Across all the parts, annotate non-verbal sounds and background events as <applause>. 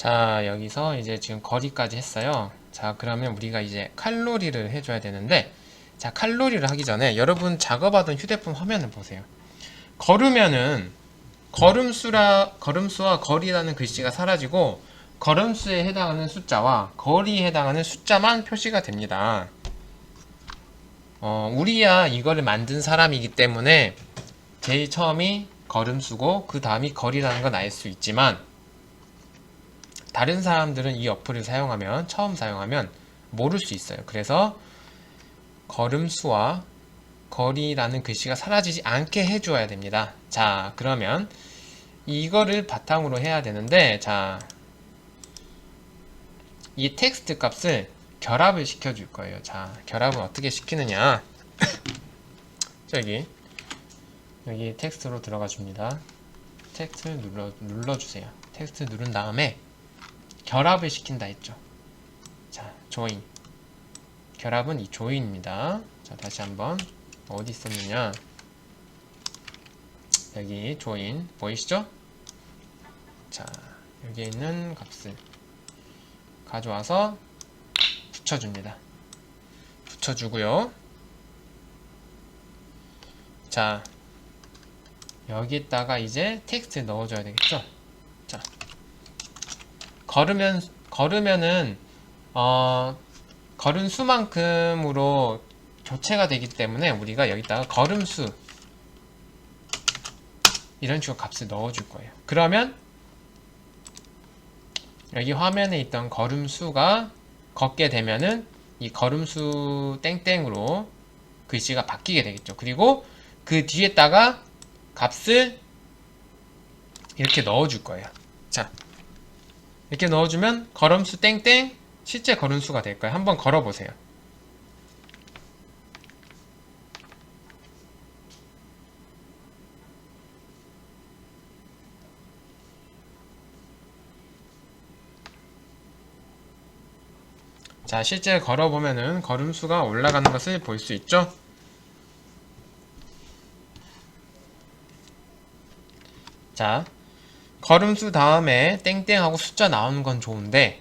자, 여기서 이제 지금 거리까지 했어요. 자, 그러면 우리가 이제 칼로리를 해줘야 되는데, 자, 칼로리를 하기 전에 여러분 작업하던 휴대폰 화면을 보세요. 걸으면은 걸음수라 걸음수와 거리라는 글씨가 사라지고 걸음수에 해당하는 숫자와 거리에 해당하는 숫자만 표시가 됩니다. 어, 우리야 이거를 만든 사람이기 때문에 제일 처음이 걸음수고 그 다음이 거리라는 건 알 수 있지만 다른 사람들은 이 어플을 사용하면 처음 사용하면 모를 수 있어요. 그래서 걸음수와 거리라는 글씨가 사라지지 않게 해주어야 됩니다. 자, 그러면 이거를 바탕으로 해야 되는데, 자, 이 텍스트 값을 결합을 시켜 줄 거예요. 자, 결합은 어떻게 시키느냐? <coughs> 저기 여기 텍스트로 들어가 줍니다. 텍스트를 눌러 눌러주세요. 텍스트 누른 다음에 결합을 시킨다 했죠. 자, 조인. 결합은 이 조인입니다. 자, 다시 한번 어디 있었느냐? 여기 조인 보이시죠? 자, 여기에 있는 값을 가져와서 붙여줍니다. 붙여주고요. 자, 여기다가 이제 텍스트 넣어줘야 되겠죠? 자, 걸으면 걸으면은 어 걸은 수만큼으로 교체가 되기 때문에 우리가 여기다가 걸음수 이런 식으로 값을 넣어줄 거예요. 그러면 여기 화면에 있던 걸음수가 걷게 되면은 이 걸음수 땡땡으로 글씨가 바뀌게 되겠죠. 그리고 그 뒤에다가 값을 이렇게 넣어줄 거예요. 자, 이렇게 넣어주면 걸음수 땡땡 실제 걸음수가 될 거예요. 한번 걸어보세요. 자, 실제 걸어보면은 걸음수가 올라가는 것을 볼 수 있죠? 자, 걸음수 다음에 땡땡하고 숫자 나오는 건 좋은데,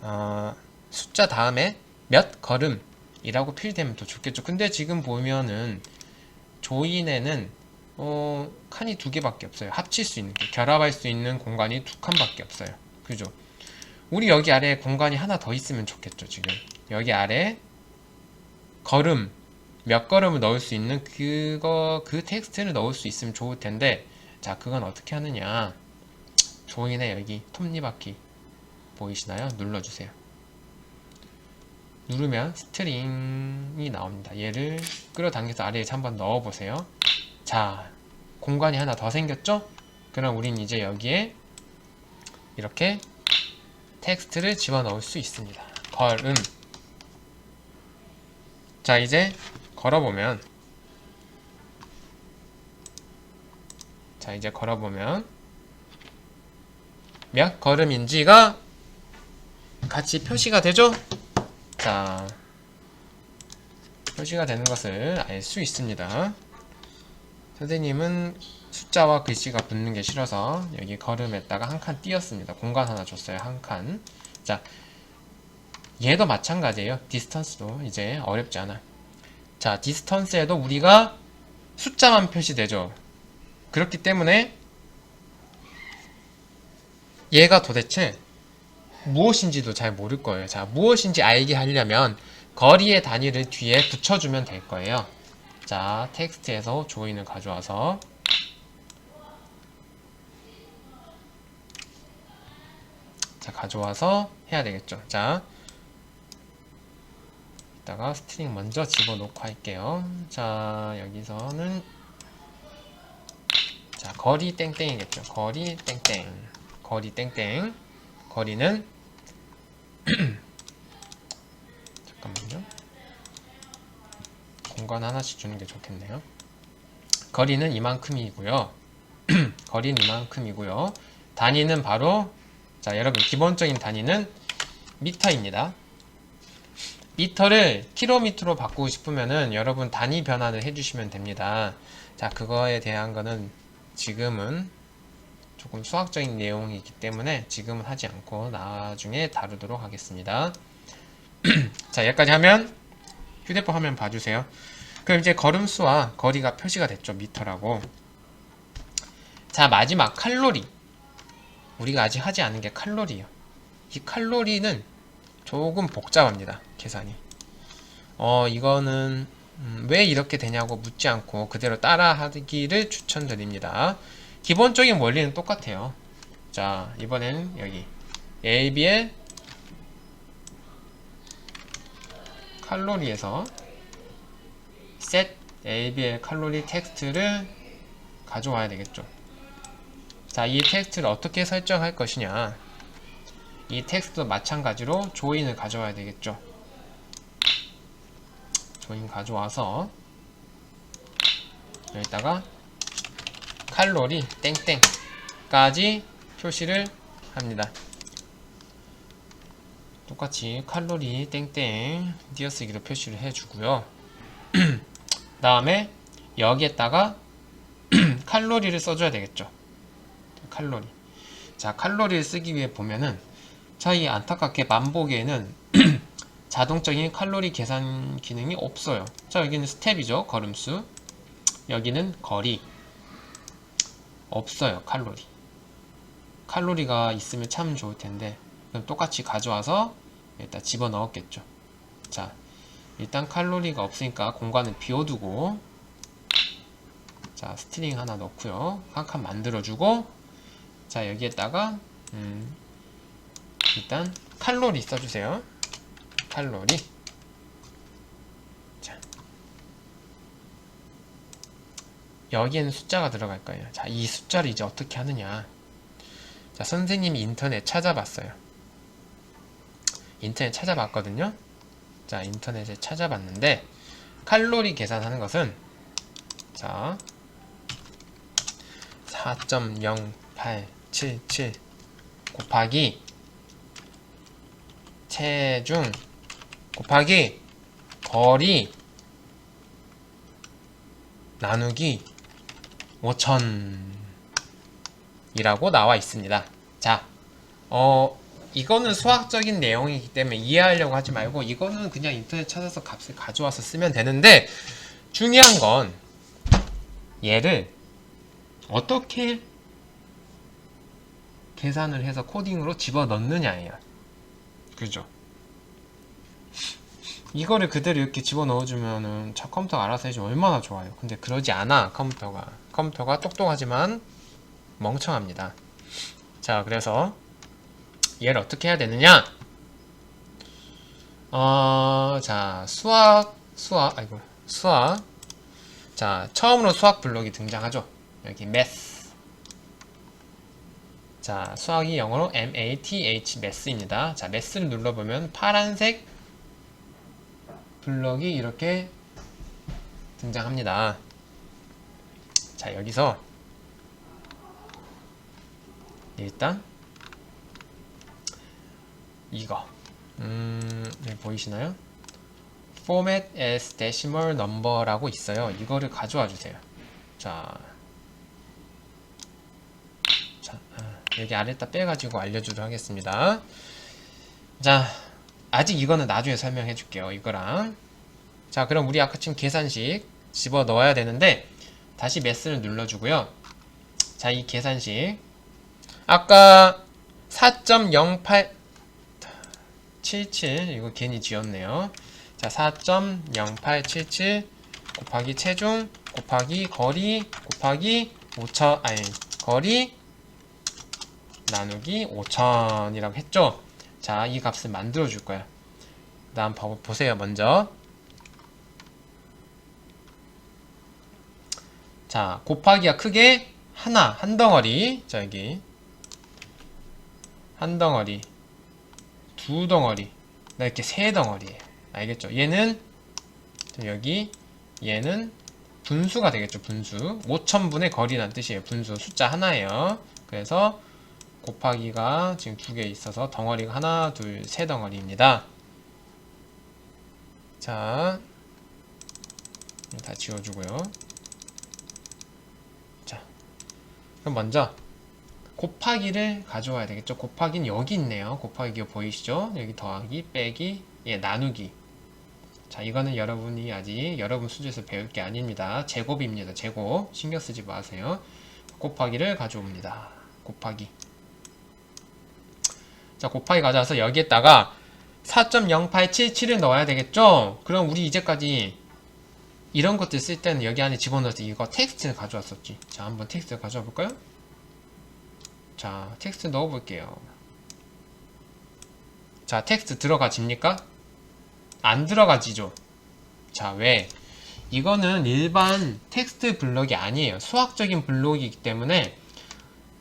어, 숫자 다음에 몇 걸음이라고 표시되면 더 좋겠죠. 근데 지금 보면은 조인에는 어, 칸이 두 개밖에 없어요. 합칠 수 있는 게, 결합할 수 있는 공간이 두 칸밖에 없어요. 그죠? 우리 여기 아래에 공간이 하나 더 있으면 좋겠죠, 지금. 여기 아래 걸음 몇 걸음을 넣을 수 있는 그거 그 텍스트를 넣을 수 있으면 좋을 텐데 자, 그건 어떻게 하느냐? 조인에 여기 톱니바퀴 보이시나요? 눌러 주세요. 누르면 스트링이 나옵니다. 얘를 끌어당겨서 아래에 한번 넣어 보세요. 자, 공간이 하나 더 생겼죠? 그럼 우린 이제 여기에 이렇게 텍스트를 집어넣을 수 있습니다. 걸음. 자, 이제 걸어보면 자, 이제 걸어보면 몇 걸음인지가 같이 표시가 되죠? 자, 표시가 되는 것을 알 수 있습니다. 선생님은 숫자와 글씨가 붙는 게 싫어서 여기 걸음에다가 한 칸 띄었습니다. 공간 하나 줬어요. 한 칸. 자, 얘도 마찬가지예요. 디스턴스도 이제 어렵지 않아. 자, 디스턴스에도 우리가 숫자만 표시되죠. 그렇기 때문에 얘가 도대체 무엇인지도 잘 모를 거예요. 자, 무엇인지 알게 하려면 거리의 단위를 뒤에 붙여주면 될 거예요. 자, 텍스트에서 조인을 가져와서 자, 가져와서 해야 되겠죠. 자, 이따가 스트링 먼저 집어넣고 할게요. 자, 여기서는 자, 거리 땡땡이겠죠. 거리 땡땡. 거리 땡땡. 거리는 <clears throat> 잠깐만요. 공간 하나씩 주는 게 좋겠네요. 거리는 이만큼이고요. <clears throat> 거리는 이만큼이고요. 단위는 바로 자, 여러분 기본적인 단위는 미터입니다. 미터를 킬로미터로 바꾸고 싶으면은 여러분 단위 변환을 해주시면 됩니다. 자, 그거에 대한 거는 지금은 조금 수학적인 내용이기 때문에 지금은 하지 않고 나중에 다루도록 하겠습니다. <clears throat> 자, 여기까지 하면 휴대폰 화면 봐주세요. 그럼 이제 걸음수와 거리가 표시가 됐죠. 미터라고. 자, 마지막 칼로리. 우리가 아직 하지 않은 게 칼로리예요. 이 칼로리는 조금 복잡합니다. 계산이. 어, 이거는 음, 왜 이렇게 되냐고 묻지 않고 그대로 따라 하기를 추천드립니다. 기본적인 원리는 똑같아요. 자, 이번에는 여기 AB의 칼로리에서 set AB의 칼로리 텍스트를 가져와야 되겠죠. 자, 이 텍스트를 어떻게 설정할 것이냐. 이 텍스트도 마찬가지로 조인을 가져와야 되겠죠. 조인 가져와서 여기다가 칼로리 땡땡까지 표시를 합니다. 똑같이 칼로리 땡땡 띄어쓰기로 표시를 해주고요. <clears throat> 다음에 여기에다가 <clears throat> 칼로리를 써줘야 되겠죠. 칼로리. 자, 칼로리를 쓰기 위해 보면은 자, 이 안타깝게 만보기에는 자동적인 칼로리 계산 기능이 없어요. 자, 여기는 스텝이죠. 걸음수. 여기는 거리. 없어요. 칼로리. 칼로리가 있으면 참 좋을 텐데. 그럼 똑같이 가져와서 일단 집어 넣었겠죠. 자, 일단 칼로리가 없으니까 공간을 비워두고 자, 스트링 하나 넣고요. 한 칸 만들어주고 자, 여기에다가 음, 일단 칼로리 써주세요. 칼로리. 자. 여기에는 숫자가 들어갈 거예요. 자, 이 숫자를 이제 어떻게 하느냐. 자, 선생님이 인터넷 찾아봤어요. 인터넷 찾아봤거든요. 자, 인터넷에 찾아봤는데, 칼로리 계산하는 것은, 자, 4.0877 곱하기 체중 곱하기 거리 나누기 5천이라고 나와 있습니다. 자, 어, 이거는 수학적인 내용이기 때문에 이해하려고 하지 말고 이거는 그냥 인터넷 찾아서 값을 가져와서 쓰면 되는데 중요한 건 얘를 어떻게 계산을 해서 코딩으로 집어넣느냐예요. 그죠? 이거를 그대로 이렇게 집어넣어주면은 저 컴퓨터가 알아서 해주면 얼마나 좋아요. 근데 그러지 않아, 컴퓨터가. 컴퓨터가 똑똑하지만 멍청합니다. 자, 그래서 얘를 어떻게 해야 되느냐? 어, 자, 수학, 수학, 아이고, 수학. 자, 처음으로 수학 블록이 등장하죠. 여기 math. 자, 수학이 영어로 math, math입니다. 자, math를 눌러보면 파란색 블럭이 이렇게 등장합니다. 자, 여기서 일단 이거 음, 보이시나요? format as decimal number라고 있어요. 이거를 가져와 주세요. 자, 자 아, 여기 아래다 빼가지고 알려주도록 하겠습니다. 자, 아직 이거는 나중에 설명해 줄게요. 이거랑. 자, 그럼 우리 아까 지금 계산식 집어 넣어야 되는데, 다시 매스를 눌러주고요. 자, 이 계산식. 아까 4.0877, 이거 괜히 지웠네요. 자, 4.0877 곱하기 체중 곱하기 거리 곱하기 5천, 아니, 거리 나누기 5천이라고 했죠? 자, 이 값을 만들어 줄 거야. 다음 보세요, 먼저. 자, 곱하기가 크게 하나, 한 덩어리. 자, 여기. 한 덩어리. 두 덩어리. 이렇게 세 덩어리예요. 알겠죠? 얘는 여기 얘는 분수가 되겠죠. 분수. 5천분의 거리란 뜻이에요. 분수. 숫자 하나예요. 그래서 곱하기가 지금 두 개 있어서 덩어리가 하나, 둘, 세 덩어리입니다. 자, 다 지워주고요. 자, 그럼 먼저 곱하기를 가져와야 되겠죠. 곱하기는 여기 있네요. 곱하기가 보이시죠? 여기 더하기, 빼기, 예, 나누기. 자, 이거는 여러분이 아직 여러분 수준에서 배울 게 아닙니다. 제곱입니다. 제곱. 신경 쓰지 마세요. 곱하기를 가져옵니다. 곱하기. 자, 곱하기 가져와서 여기에다가 4.0877을 넣어야 되겠죠? 그럼 우리 이제까지 이런 것들 쓸 때는 여기 안에 집어넣어서 이거 텍스트를 가져왔었지. 자, 한번 텍스트 가져와 볼까요? 자, 텍스트 넣어 볼게요. 자, 텍스트 들어가집니까? 안 들어가지죠? 자, 왜? 이거는 일반 텍스트 블록이 아니에요. 수학적인 블록이기 때문에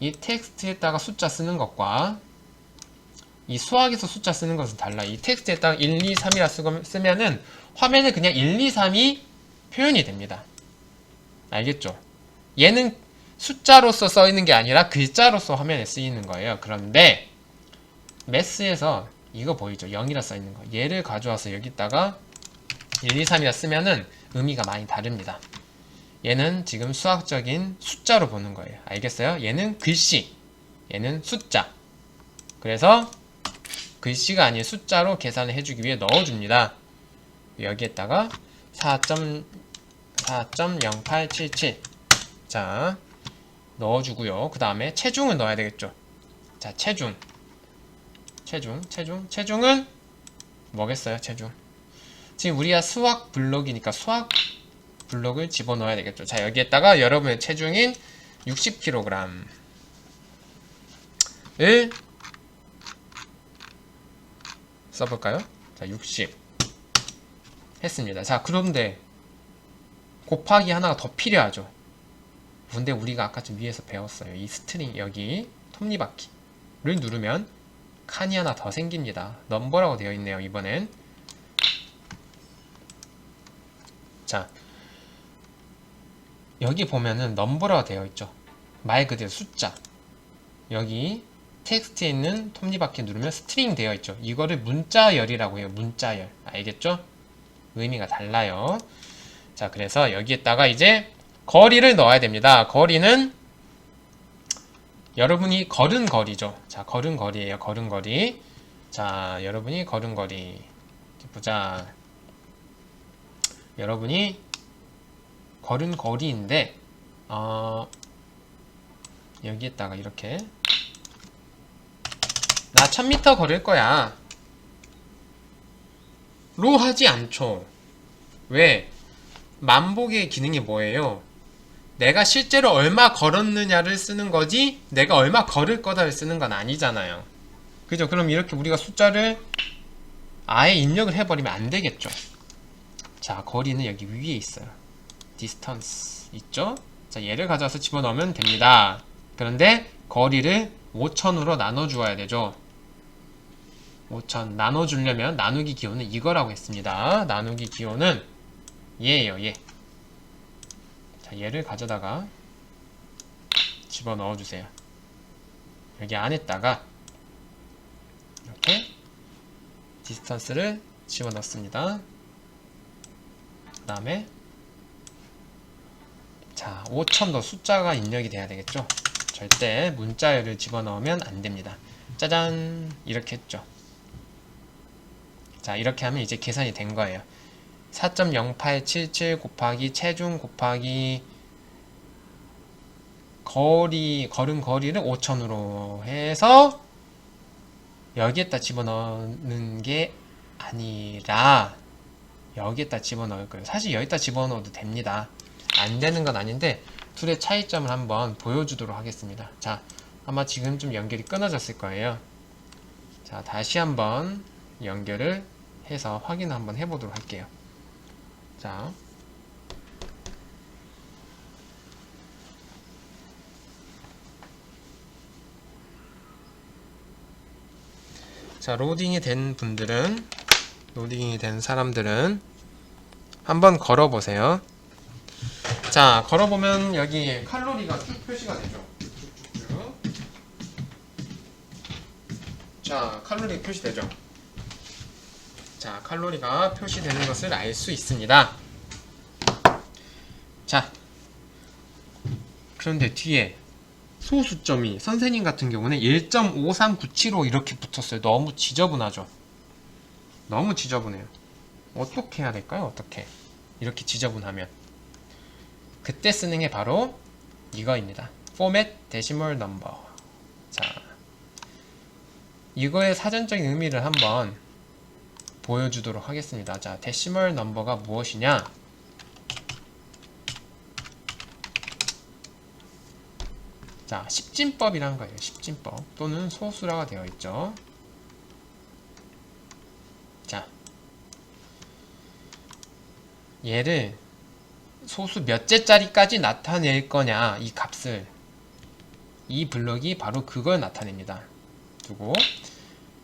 이 텍스트에다가 숫자 쓰는 것과 이 수학에서 숫자 쓰는 것은 달라. 이 텍스트에다가 1, 2, 3이라 쓰면은 화면에 그냥 1, 2, 3이 표현이 됩니다. 알겠죠? 얘는 숫자로서 써 있는 게 아니라 글자로서 화면에 쓰이는 거예요. 그런데 매스에서 이거 보이죠? 0이라 써 있는 거. 얘를 가져와서 여기다가 1, 2, 3이라 쓰면은 의미가 많이 다릅니다. 얘는 지금 수학적인 숫자로 보는 거예요. 알겠어요? 얘는 글씨, 얘는 숫자. 그래서 글씨가 아닌 숫자로 계산을 해주기 위해 넣어줍니다. 여기에다가 4.4.0877 자 넣어주고요. 그 다음에 체중을 넣어야 되겠죠. 자 체중 체중 체중 체중은 뭐겠어요 체중 지금 우리가 수학 블록이니까 수학 블록을 집어넣어야 되겠죠. 자 여기에다가 여러분의 체중인 60kg 을 써볼까요? 자, 60 했습니다. 자, 그런데 곱하기 하나가 더 필요하죠. 근데 우리가 아까 좀 위에서 배웠어요. 이 스트링 여기 톱니바퀴를 누르면 칸이 하나 더 생깁니다. 넘버라고 되어 있네요. 이번엔 자 여기 보면은 넘버라고 되어 있죠. 말 그대로 숫자 여기 텍스트에 있는 톱니바퀴 누르면 스트링 되어 있죠. 이거를 문자열이라고 해요. 문자열. 알겠죠? 의미가 달라요. 자, 그래서 여기에다가 이제 거리를 넣어야 됩니다. 거리는 여러분이 걸은 거리죠. 자, 걸은 거리예요. 걸은 거리. 자, 여러분이 걸은 거리. 보자. 여러분이 걸은 거리인데 어, 여기에다가 이렇게 나 1000m 걸을 거야. 로 하지 않죠. 왜? 만복의 기능이 뭐예요? 내가 실제로 얼마 걸었느냐를 쓰는 거지, 내가 얼마 걸을 거다를 쓰는 건 아니잖아요. 그죠? 그럼 이렇게 우리가 숫자를 아예 입력을 해버리면 안 되겠죠. 자, 거리는 여기 위에 있어요. distance. 있죠? 자, 얘를 가져와서 집어넣으면 됩니다. 그런데 거리를 5천으로 나눠주어야 되죠. 5천 나눠주려면 나누기 기호는 이거라고 했습니다. 나누기 기호는 얘예요, 얘. 자, 얘를 가져다가 집어넣어 주세요. 여기 안에다가 이렇게 디스턴스를 집어넣습니다. 그 다음에 자, 5천도 숫자가 입력이 돼야 되겠죠? 절대 문자열을 집어넣으면 안 됩니다. 짜잔! 이렇게 했죠. 자, 이렇게 하면 이제 계산이 된 거예요. 4.0877 곱하기 체중 곱하기 거리, 걸은 거리를 5천으로 해서 여기에다 집어넣는 게 아니라 여기에다 집어넣을 거예요. 사실 여기다 집어넣어도 됩니다. 안 되는 건 아닌데 둘의 차이점을 한번 보여주도록 하겠습니다. 자, 아마 지금 좀 연결이 끊어졌을 거예요. 자, 다시 한번 연결을 해서 확인을 한번 해보도록 할게요. 자, 자, 로딩이 된 분들은, 로딩이 된 사람들은 한번 걸어보세요. 자, 걸어보면 여기 칼로리가 쭉 표시가 되죠. 자, 칼로리 표시되죠. 자, 칼로리가 표시되는 것을 알 수 있습니다. 자, 그런데 뒤에 소수점이 선생님 같은 경우는 1.53975 이렇게 붙었어요. 너무 지저분하죠. 너무 지저분해요. 어떻게 해야 될까요? 어떻게? 이렇게 지저분하면 그때 쓰는 게 바로 이거입니다. format decimal number. 자, 이거의 사전적인 의미를 한번 보여주도록 하겠습니다. 자, 데시멀 넘버가 무엇이냐? 자, 십진법이란 거예요. 십진법 또는 소수라가 되어 있죠. 자, 얘를 소수 몇째짜리까지 나타낼 거냐 이 값을 이 블럭이 바로 그걸 나타냅니다. 두고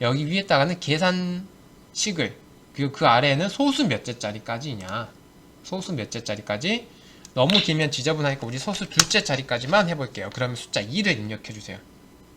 여기 위에다가는 계산 식을 그리고 그 아래에는 소수 몇째짜리까지냐 소수 몇째짜리까지 너무 길면 지저분하니까 우리 소수 둘째짜리까지만 해볼게요. 그러면 숫자 2를 입력해 주세요.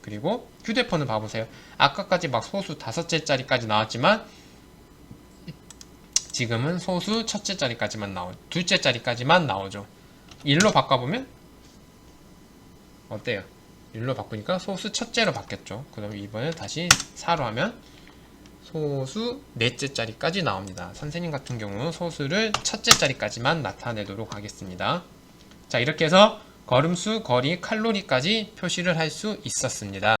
그리고 휴대폰을 봐보세요. 아까까지 막 소수 다섯째짜리까지 나왔지만 지금은 소수 첫째짜리까지만 나오 둘째짜리까지만 나오죠. 1로 바꿔보면 어때요? 1로 바꾸니까 소수 첫째로 바뀌었죠. 그럼 이번에 다시 4로 하면 소수 넷째짜리까지 나옵니다. 선생님 같은 경우는 소수를 첫째짜리까지만 나타내도록 하겠습니다. 자, 이렇게 해서 걸음수, 거리, 칼로리까지 표시를 할 수 있었습니다.